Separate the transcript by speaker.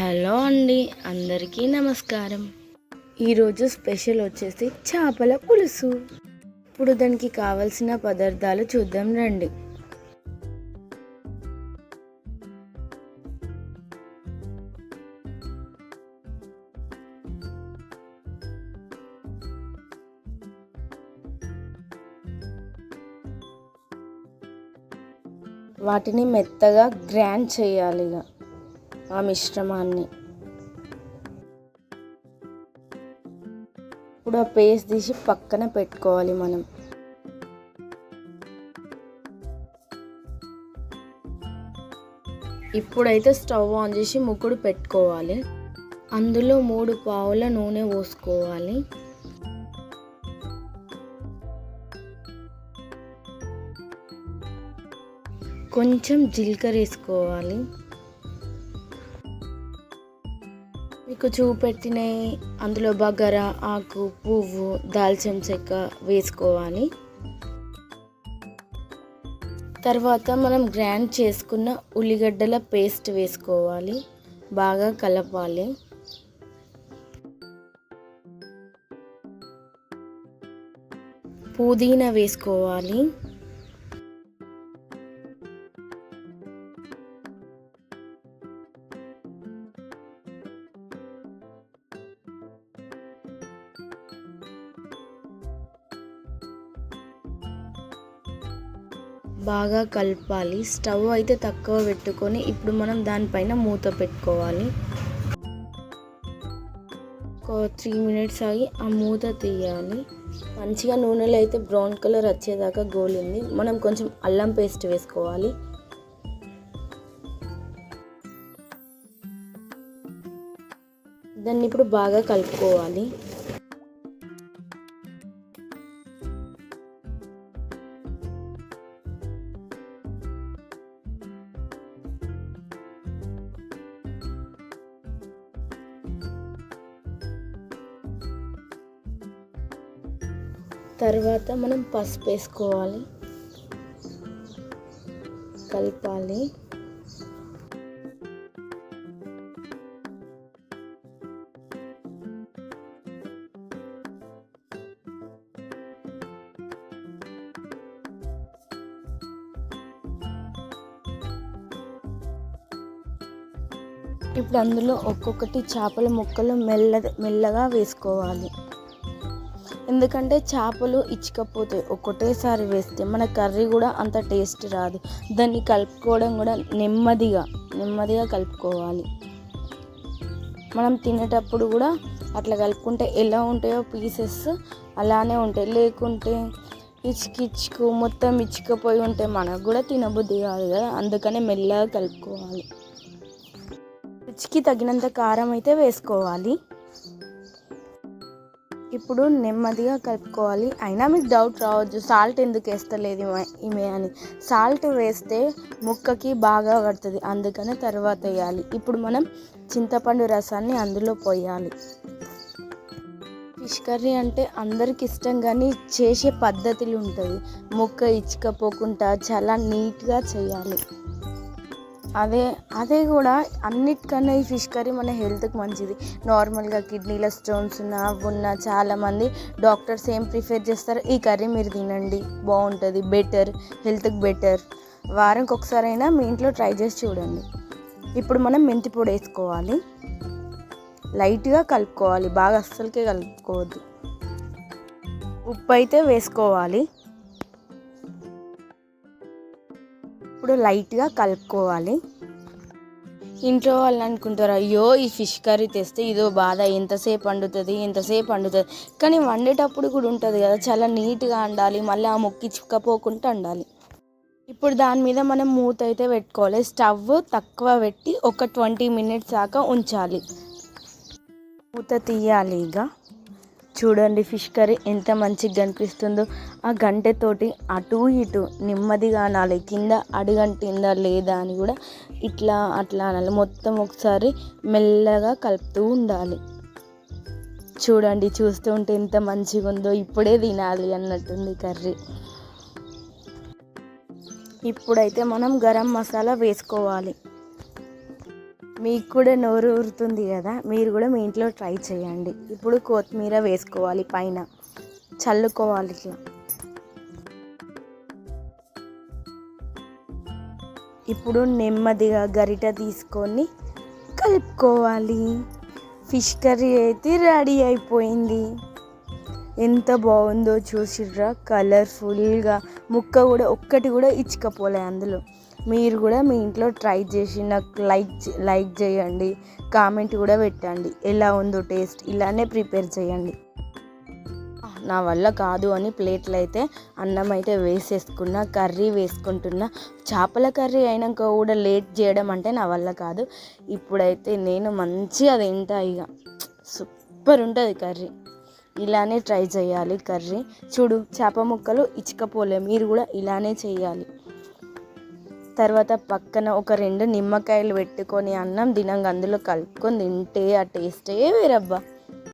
Speaker 1: Hello అండి అందరికీ నమస్కారం. ఈరోజు స్పెషల్ వచ్చేసి చేపల పులుసు. ఇప్పుడు దానికి కావలసిన పదార్థాలు చూద్దాం రండి. వాటిని మెత్తగా గ్రాండ్ చేయాలి ఇక ఆ మిశ్రమాన్ని ఇప్పుడు ఆ పేస్ట్ తీసి పక్కన పెట్టుకోవాలి మనం. ఇప్పుడైతే స్టవ్ ఆన్ చేసి ముక్కుడు పెట్టుకోవాలి. అందులో మూడు పావుల నూనె పోసుకోవాలి. కొంచెం జీలకర్ర వేసుకోవాలి. మీకు చూపెట్టిన అందులో బగర ఆకు పువ్వు దాల్చిన చెక్క వేసుకోవాలి. తర్వాత మనం గ్రైండ్ చేసుకున్న ఉల్లిగడ్డల పేస్ట్ వేసుకోవాలి. బాగా కలపాలి. పుదీనా వేసుకోవాలి. బాగా కలపాలి. స్టవ్ అయితే తక్కువ పెట్టుకొని ఇప్పుడు మనం దానిపైన మూత పెట్టుకోవాలి. ఒక త్రీ మినిట్స్ ఆగి ఆ మూత తీయాలి. మంచిగా నూనెలో అయితే బ్రౌన్ కలర్ వచ్చేదాకా గోలింది. మనం కొంచెం అల్లం పేస్ట్ వేసుకోవాలి. దాన్ని ఇప్పుడు బాగా కలుపుకోవాలి. తర్వాత మనం పసుపు వేసుకోవాలి. కలపాలి. ఇప్పుడు అందులో ఒక్కొక్కటి చేపల ముక్కలు మెల్ల మెల్లగా వేసుకోవాలి. ఎందుకంటే చేపలు ఇచ్చకపోతాయి. ఒకటేసారి వేస్తే మన కర్రీ కూడా అంత టేస్ట్ రాదు. దాన్ని కలుపుకోవడం కూడా నెమ్మదిగా నెమ్మదిగా కలుపుకోవాలి. మనం తినేటప్పుడు కూడా అట్లా కలుపుకుంటే ఎలా ఉంటాయో పీసెస్ అలానే ఉంటాయి. లేకుంటే ఇచ్చుకిచ్చుకు మొత్తం ఇచ్చుకపోయి ఉంటే మనకు కూడా తినబుద్ధి కాదు కదా. అందుకనే మెల్లగా కలుపుకోవాలి. రుచికి తగినంత కారం అయితే వేసుకోవాలి. ఇప్పుడు నెమ్మదిగా కలుపుకోవాలి. అయినా మీకు డౌట్ రావచ్చు సాల్ట్ ఎందుకు వేస్తలేదు ఈమె- అని. సాల్ట్ వేస్తే ముక్కకి బాగా పడుతుంది అందుకనే తర్వాత వేయాలి. ఇప్పుడు మనం చింతపండు రసాన్ని అందులో పోయాలి. ఫిష్ కర్రీ అంటే అందరికి ఇష్టం కానీ చేసే పద్ధతులు ఉంటుంది ముక్క ఇచ్చుకపోకుండా చాలా నీట్గా చేయాలి. అదే అదే కూడా అన్నిటికన్నా ఈ ఫిష్ కర్రీ మన హెల్త్కి మంచిది. నార్మల్గా కిడ్నీల స్టోన్స్ ఉన్న అవి ఉన్న చాలామంది డాక్టర్స్ ఏం ప్రిఫర్ చేస్తారు? ఈ కర్రీ మీరు తినండి బాగుంటుంది బెటర్ హెల్త్కి బెటర్. వారంకి ఒకసారైనా మీ ఇంట్లో ట్రై చేసి చూడండి. ఇప్పుడు మనం మెంతి పొడి వేసుకోవాలి. లైట్గా కలుపుకోవాలి బాగా అస్సలకే కలుపుకోవద్దు. ఉప్పు అయితే వేసుకోవాలి. ఇప్పుడు లైట్గా కలుపుకోవాలి. ఇంట్లో వాళ్ళు అనుకుంటారు అయ్యో ఈ ఫిష్ కర్రీ తెస్తే ఇదో బాధ ఎంతసేపు వండుతుంది ఎంతసేపు వండుతుంది. కానీ వండేటప్పుడు కూడా ఉంటుంది కదా చాలా నీట్గా వండాలి మళ్ళీ ఆ మొక్కించుకపోకుండా వండాలి ఇప్పుడు దాని మీద మనం మూత అయితే పెట్టుకోవాలి స్టవ్ తక్కువ పెట్టి ఒక ట్వంటీ మినిట్స్ దాకా ఉంచాలి. మూత తీయాలి ఇక. చూడండి ఫిష్ కర్రీ ఎంత మంచిగా కనిపిస్తుందో. ఆ గంటెతోటి అటు ఇటు నెమ్మదిగా అనాలి కింద అడుగంటిందా లేదా అని కూడా ఇట్లా అట్లా అనాలి. మొత్తం ఒకసారి మెల్లగా కలుపుతూ ఉండాలి. చూడండి చూస్తుంటే ఎంత మంచిగా ఉందో. ఇప్పుడే తినాలి అన్నట్టుంది కర్రీ. ఇప్పుడైతే మనం గరం మసాలా వేసుకోవాలి. మీకు కూడా నోరు ఊరుతుంది కదా మీరు కూడా మీ ఇంట్లో ట్రై చేయండి. ఇప్పుడు కొత్తిమీర వేసుకోవాలి పైన. చల్లుకోవాలి ఇట్లా. ఇప్పుడు నెమ్మదిగా గరిట తీసుకొని కలుపుకోవాలి. ఫిష్ కర్రీ అయితే రెడీ అయిపోయింది. ఎంత బాగుందో చూసిర్రా కలర్ఫుల్గా. ముక్క కూడా ఒక్కటి కూడా ఇచ్చుకపోలే అందులో. మీరు కూడా మీ ఇంట్లో ట్రై చేసి నాకు లైక్ లైక్ చేయండి కామెంట్ కూడా పెట్టండి. ఎలా ఉందో టేస్ట్ ఇలానే ప్రిపేర్ చేయండి. నా వల్ల కాదు అని ప్లేట్లు అయితే అన్నం అయితే వేసేసుకున్న కర్రీ వేసుకుంటున్నా. చేపల కర్రీ అయినాక కూడా లేట్ చేయడం అంటే నా వల్ల కాదు. ఇప్పుడైతే నేను మంచిగా తింటా ఇక సూపర్ ఉంటుంది కర్రీ. ఇలానే ట్రై చేయాలి కర్రీ. చూడు చేప ముక్కలు ఇచ్చకపోలే మీరు కూడా ఇలానే చేయాలి. తర్వాత పక్కన ఒక రెండు నిమ్మకాయలు పెట్టుకొని అన్నం దినంగా అందులో కలుపుకొని తింటే ఆ టేస్టే వేరబ్బా.